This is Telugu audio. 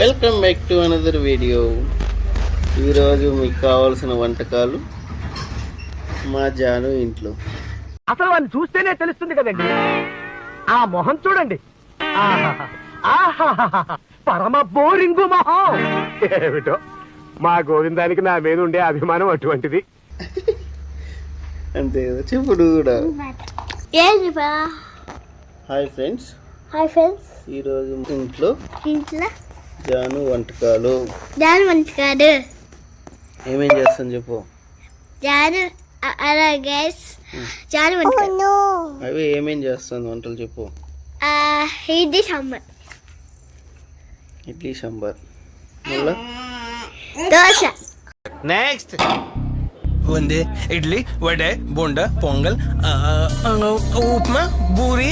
Welcome back to another video. ఈరోజు మీకు కావాల్సిన వంటకాలు మా జాను ఇంట్లో. అసలు వాడిని చూస్తేనే తెలుస్తుంది కదండి. ఆ మొహం చూడండి. పరమ బోరింగు మొహం. ఏమిటో? మా గోవిందానికి నా మీద ఉండే అభిమానం అటువంటిది. అంతే కదా చెప్పుడు కూడా. ఏంటి బా? హాయ్ ఫ్రెండ్స్ హాయ్ ఫ్రెండ్స్ ఈరోజు ఇంట్లో ఇంట్లో జాను వంటకాలు. జాను కాదు ఏమేం చేస్తాను చెప్పు. జాను అలాగే జాను మంచి అవి ఏమేం చేస్తాను వంటలు చెప్పు. ఇది సాంబార్. ఇడ్లీ సాంబార్. మళ్ళా? దోశ. నెక్స్ట్ బూందీ ఇడ్లీ వడే బోండా పొంగల్ ఆ, ఆ, ఉప్మా పూరి